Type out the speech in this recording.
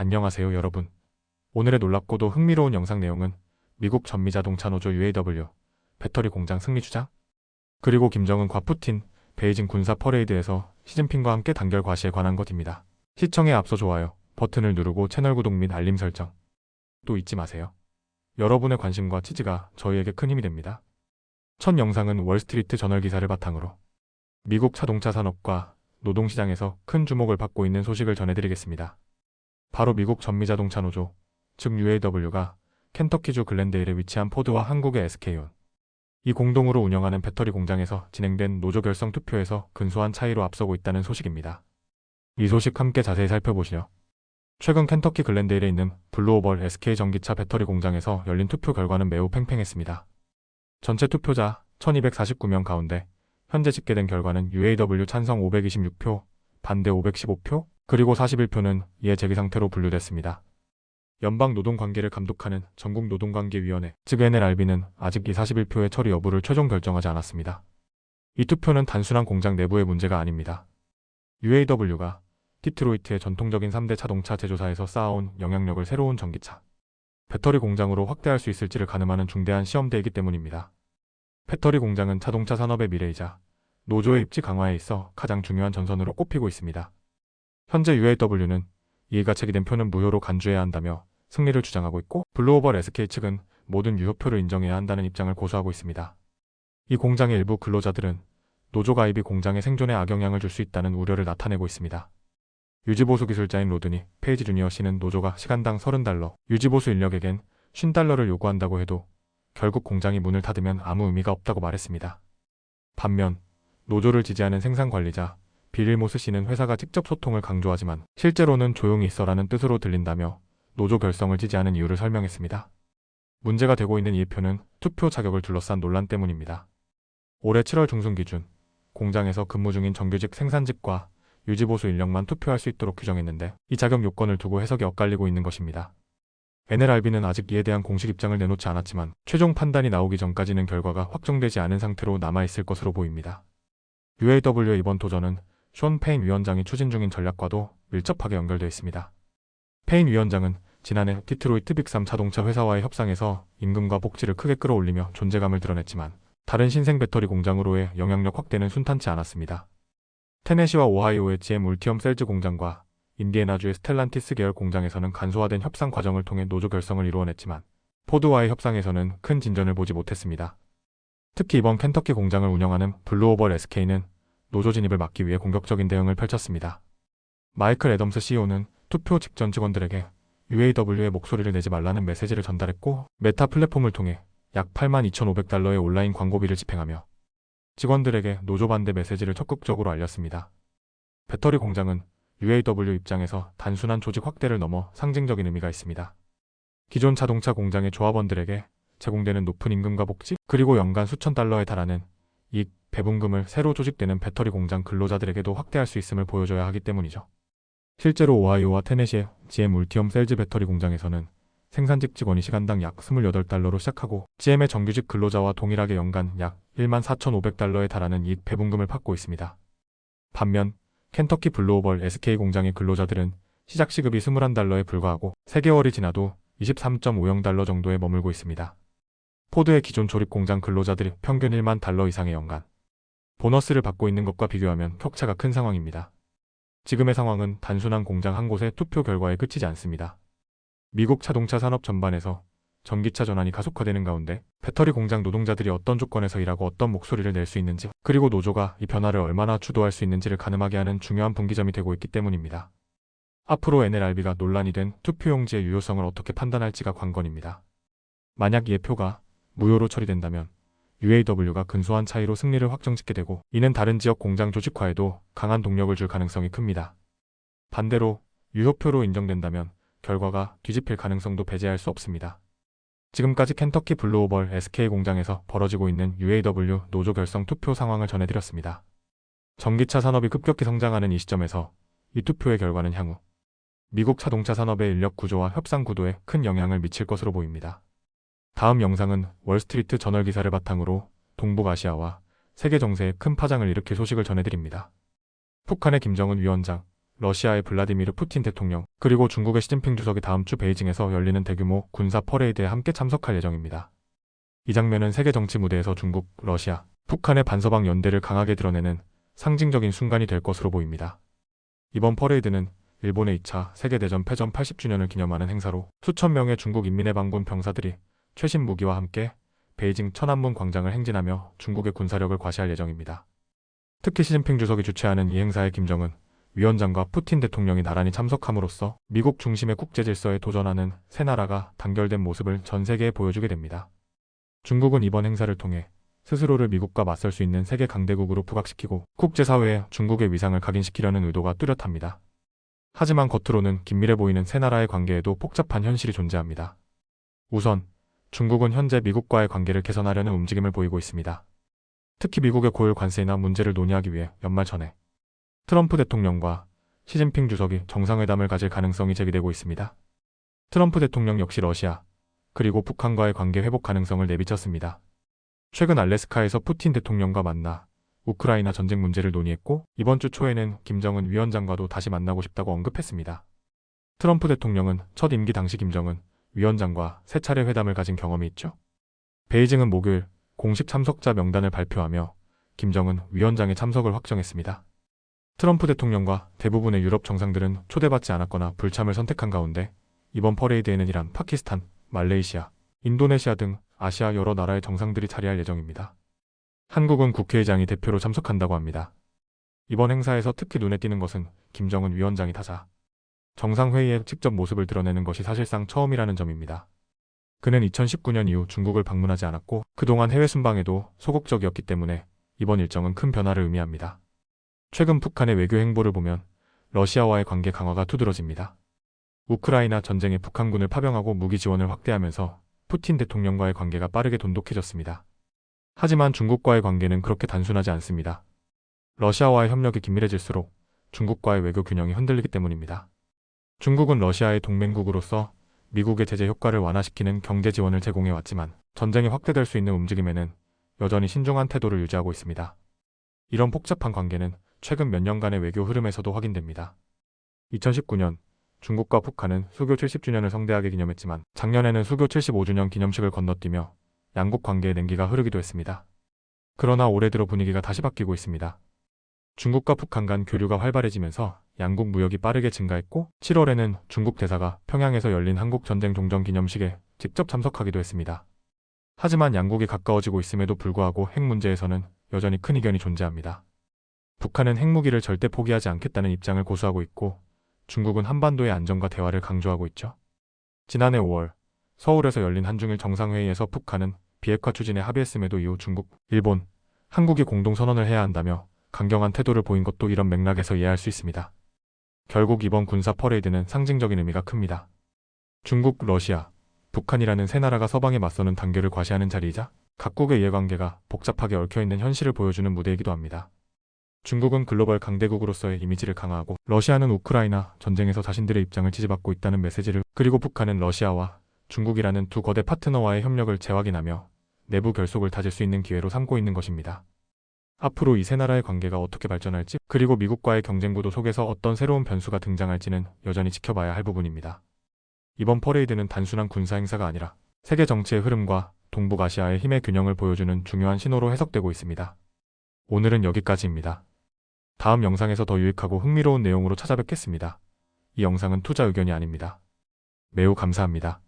안녕하세요 여러분. 오늘의 놀랍고도 흥미로운 영상 내용은 미국 전미자동차 노조 UAW 배터리 공장 승리 주장 그리고 김정은 과 푸틴 베이징 군사 퍼레이드에서 시진핑과 함께 단결 과시에 관한 것입니다. 시청에 앞서 좋아요 버튼을 누르고 채널 구독 및 알림 설정 또 잊지 마세요. 여러분의 관심과 지지가 저희에게 큰 힘이 됩니다. 첫 영상은 월스트리트 저널 기사를 바탕으로 미국 자동차 산업과 노동시장에서 큰 주목을 받고 있는 소식을 전해드리겠습니다. 바로 미국 전미자동차 노조, 즉 UAW가 켄터키주 글렌데일에 위치한 포드와 한국의 SK온, 이 공동으로 운영하는 배터리 공장에서 진행된 노조 결성 투표에서 근소한 차이로 앞서고 있다는 소식입니다. 이 소식 함께 자세히 살펴보시죠. 최근 켄터키 글렌데일에 있는 블루오벌 SK 전기차 배터리 공장에서 열린 투표 결과는 매우 팽팽했습니다. 전체 투표자 1249명 가운데 현재 집계된 결과는 UAW 찬성 526표, 반대 515표, 그리고 41표는 이에 제기 상태로 분류됐습니다. 연방 노동관계를 감독하는 전국 노동관계위원회, 즉 NLRB는 아직 이 41표의 처리 여부를 최종 결정하지 않았습니다. 이 투표는 단순한 공장 내부의 문제가 아닙니다. UAW가 디트로이트의 전통적인 3대 자동차 제조사에서 쌓아온 영향력을 새로운 전기차, 배터리 공장으로 확대할 수 있을지를 가늠하는 중대한 시험대이기 때문입니다. 배터리 공장은 자동차 산업의 미래이자 노조의 입지 강화에 있어 가장 중요한 전선으로 꼽히고 있습니다. 현재 UAW는 이해가 제기된 표는 무효로 간주해야 한다며 승리를 주장하고 있고 블루오벌 SK 측은 모든 유효표를 인정해야 한다는 입장을 고수하고 있습니다. 이 공장의 일부 근로자들은 노조 가입이 공장의 생존에 악영향을 줄 수 있다는 우려를 나타내고 있습니다. 유지보수 기술자인 로드니 페이지 주니어 씨는 노조가 시간당 30달러, 유지보수 인력에겐 50달러를 요구한다고 해도 결국 공장이 문을 닫으면 아무 의미가 없다고 말했습니다. 반면 노조를 지지하는 생산 관리자 빌 모스 씨는 회사가 직접 소통을 강조하지만 실제로는 조용히 있어라는 뜻으로 들린다며 노조 결성을 지지하는 이유를 설명했습니다. 문제가 되고 있는 이 표는 투표 자격을 둘러싼 논란 때문입니다. 올해 7월 중순 기준 공장에서 근무 중인 정규직 생산직과 유지보수 인력만 투표할 수 있도록 규정했는데 이 자격 요건을 두고 해석이 엇갈리고 있는 것입니다. NLRB는 아직 이에 대한 공식 입장을 내놓지 않았지만 최종 판단이 나오기 전까지는 결과가 확정되지 않은 상태로 남아있을 것으로 보입니다. UAW의 이번 도전은 숀 페인 위원장이 추진 중인 전략과도 밀접하게 연결되어 있습니다. 페인 위원장은 지난해 디트로이트 빅3 자동차 회사와의 협상에서 임금과 복지를 크게 끌어올리며 존재감을 드러냈지만 다른 신생 배터리 공장으로의 영향력 확대는 순탄치 않았습니다. 테네시와 오하이오의 GM 울티엄 셀즈 공장과 인디애나주의 스텔란티스 계열 공장에서는 간소화된 협상 과정을 통해 노조 결성을 이루어냈지만 포드와의 협상에서는 큰 진전을 보지 못했습니다. 특히 이번 켄터키 공장을 운영하는 블루오벌 SK는 노조 진입을 막기 위해 공격적인 대응을 펼쳤습니다. 마이클 애덤스 CEO는 투표 직전 직원들에게 UAW의 목소리를 내지 말라는 메시지를 전달했고 메타 플랫폼을 통해 약 82,500달러의 온라인 광고비를 집행하며 직원들에게 노조 반대 메시지를 적극적으로 알렸습니다. 배터리 공장은 UAW 입장에서 단순한 조직 확대를 넘어 상징적인 의미가 있습니다. 기존 자동차 공장의 조합원들에게 제공되는 높은 임금과 복지, 그리고 연간 수천 달러에 달하는 이익 배분금을 새로 조직되는 배터리 공장 근로자들에게도 확대할 수 있음을 보여줘야 하기 때문이죠. 실제로 오하이오와 테네시의 GM 울티엄 셀즈 배터리 공장에서는 생산직 직원이 시간당 약 28달러로 시작하고 GM의 정규직 근로자와 동일하게 연간 약 14,500달러에 달하는 이익 배분금을 받고 있습니다. 반면 켄터키 블루오벌 SK 공장의 근로자들은 시작 시급이 21달러에 불과하고 3개월이 지나도 23.50달러 정도에 머물고 있습니다. 포드의 기존 조립 공장 근로자들이 평균 1만 달러 이상의 연간 보너스를 받고 있는 것과 비교하면 격차가 큰 상황입니다. 지금의 상황은 단순한 공장 한 곳의 투표 결과에 그치지 않습니다. 미국 자동차 산업 전반에서 전기차 전환이 가속화되는 가운데 배터리 공장 노동자들이 어떤 조건에서 일하고 어떤 목소리를 낼 수 있는지 그리고 노조가 이 변화를 얼마나 주도할 수 있는지를 가늠하게 하는 중요한 분기점이 되고 있기 때문입니다. 앞으로 NLRB가 논란이 된 투표용지의 유효성을 어떻게 판단할지가 관건입니다. 만약 이 표가 무효로 처리된다면 UAW가 근소한 차이로 승리를 확정짓게 되고 이는 다른 지역 공장 조직화에도 강한 동력을 줄 가능성이 큽니다. 반대로 유효표로 인정된다면 결과가 뒤집힐 가능성도 배제할 수 없습니다. 지금까지 켄터키 블루오벌 SK 공장에서 벌어지고 있는 UAW 노조 결성 투표 상황을 전해드렸습니다. 전기차 산업이 급격히 성장하는 이 시점에서 이 투표의 결과는 향후 미국 자동차 산업의 인력 구조와 협상 구도에 큰 영향을 미칠 것으로 보입니다. 다음 영상은 월스트리트 저널 기사를 바탕으로 동북아시아와 세계 정세에 큰 파장을 일으킬 소식을 전해드립니다. 북한의 김정은 위원장, 러시아의 블라디미르 푸틴 대통령, 그리고 중국의 시진핑 주석이 다음 주 베이징에서 열리는 대규모 군사 퍼레이드에 함께 참석할 예정입니다. 이 장면은 세계 정치 무대에서 중국, 러시아, 북한의 반서방 연대를 강하게 드러내는 상징적인 순간이 될 것으로 보입니다. 이번 퍼레이드는 일본의 2차 세계대전 패전 80주년을 기념하는 행사로 수천 명의 중국 인민해방군 병사들이 최신 무기와 함께 베이징 천안문 광장을 행진하며 중국의 군사력을 과시할 예정입니다. 특히 시진핑 주석이 주최하는 이 행사에 김정은 위원장과 푸틴 대통령이 나란히 참석함으로써 미국 중심의 국제 질서에 도전하는 세 나라가 단결된 모습을 전 세계에 보여주게 됩니다. 중국은 이번 행사를 통해 스스로를 미국과 맞설 수 있는 세계 강대국으로 부각시키고 국제사회에 중국의 위상을 각인시키려는 의도가 뚜렷합니다. 하지만 겉으로는 긴밀해 보이는 세 나라의 관계에도 복잡한 현실이 존재합니다. 우선 중국은 현재 미국과의 관계를 개선하려는 움직임을 보이고 있습니다. 특히 미국의 고율 관세나 문제를 논의하기 위해 연말 전에 트럼프 대통령과 시진핑 주석이 정상회담을 가질 가능성이 제기되고 있습니다. 트럼프 대통령 역시 러시아, 그리고 북한과의 관계 회복 가능성을 내비쳤습니다. 최근 알래스카에서 푸틴 대통령과 만나 우크라이나 전쟁 문제를 논의했고 이번 주 초에는 김정은 위원장과도 다시 만나고 싶다고 언급했습니다. 트럼프 대통령은 첫 임기 당시 김정은 위원장과 세 차례 회담을 가진 경험이 있죠. 베이징은 목요일 공식 참석자 명단을 발표하며 김정은 위원장의 참석을 확정했습니다. 트럼프 대통령과 대부분의 유럽 정상들은 초대받지 않았거나 불참을 선택한 가운데 이번 퍼레이드에는 이란, 파키스탄, 말레이시아, 인도네시아 등 아시아 여러 나라의 정상들이 자리할 예정입니다. 한국은 국회의장이 대표로 참석한다고 합니다. 이번 행사에서 특히 눈에 띄는 것은 김정은 위원장이 타자 정상회의에 직접 모습을 드러내는 것이 사실상 처음이라는 점입니다. 그는 2019년 이후 중국을 방문하지 않았고 그동안 해외 순방에도 소극적이었기 때문에 이번 일정은 큰 변화를 의미합니다. 최근 북한의 외교 행보를 보면 러시아와의 관계 강화가 두드러집니다. 우크라이나 전쟁에 북한군을 파병하고 무기 지원을 확대하면서 푸틴 대통령과의 관계가 빠르게 돈독해졌습니다. 하지만 중국과의 관계는 그렇게 단순하지 않습니다. 러시아와의 협력이 긴밀해질수록 중국과의 외교 균형이 흔들리기 때문입니다. 중국은 러시아의 동맹국으로서 미국의 제재 효과를 완화시키는 경제 지원을 제공해 왔지만 전쟁이 확대될 수 있는 움직임에는 여전히 신중한 태도를 유지하고 있습니다. 이런 복잡한 관계는 최근 몇 년간의 외교 흐름에서도 확인됩니다. 2019년 중국과 북한은 수교 70주년을 성대하게 기념했지만 작년에는 수교 75주년 기념식을 건너뛰며 양국 관계의 냉기가 흐르기도 했습니다. 그러나 올해 들어 분위기가 다시 바뀌고 있습니다. 중국과 북한 간 교류가 활발해지면서 양국 무역이 빠르게 증가했고 7월에는 중국 대사가 평양에서 열린 한국 전쟁 종전 기념식에 직접 참석하기도 했습니다. 하지만 양국이 가까워지고 있음에도 불구하고 핵 문제에서는 여전히 큰 이견이 존재합니다. 북한은 핵무기를 절대 포기하지 않겠다는 입장을 고수하고 있고 중국은 한반도의 안정과 대화를 강조하고 있죠. 지난해 5월 서울에서 열린 한중일 정상회의에서 북한은 비핵화 추진에 합의했음에도 이후 중국, 일본, 한국이 공동 선언을 해야 한다며 강경한 태도를 보인 것도 이런 맥락에서 이해할 수 있습니다. 결국 이번 군사 퍼레이드는 상징적인 의미가 큽니다. 중국, 러시아, 북한이라는 세 나라가 서방에 맞서는 단계를 과시하는 자리이자 각국의 이해관계가 복잡하게 얽혀있는 현실을 보여주는 무대이기도 합니다. 중국은 글로벌 강대국으로서의 이미지를 강화하고 러시아는 우크라이나 전쟁에서 자신들의 입장을 지지받고 있다는 메시지를 그리고 북한은 러시아와 중국이라는 두 거대 파트너와의 협력을 재확인하며 내부 결속을 다질 수 있는 기회로 삼고 있는 것입니다. 앞으로 이 세 나라의 관계가 어떻게 발전할지 그리고 미국과의 경쟁 구도 속에서 어떤 새로운 변수가 등장할지는 여전히 지켜봐야 할 부분입니다. 이번 퍼레이드는 단순한 군사 행사가 아니라 세계 정치의 흐름과 동북아시아의 힘의 균형을 보여주는 중요한 신호로 해석되고 있습니다. 오늘은 여기까지입니다. 다음 영상에서 더 유익하고 흥미로운 내용으로 찾아뵙겠습니다. 이 영상은 투자 의견이 아닙니다. 매우 감사합니다.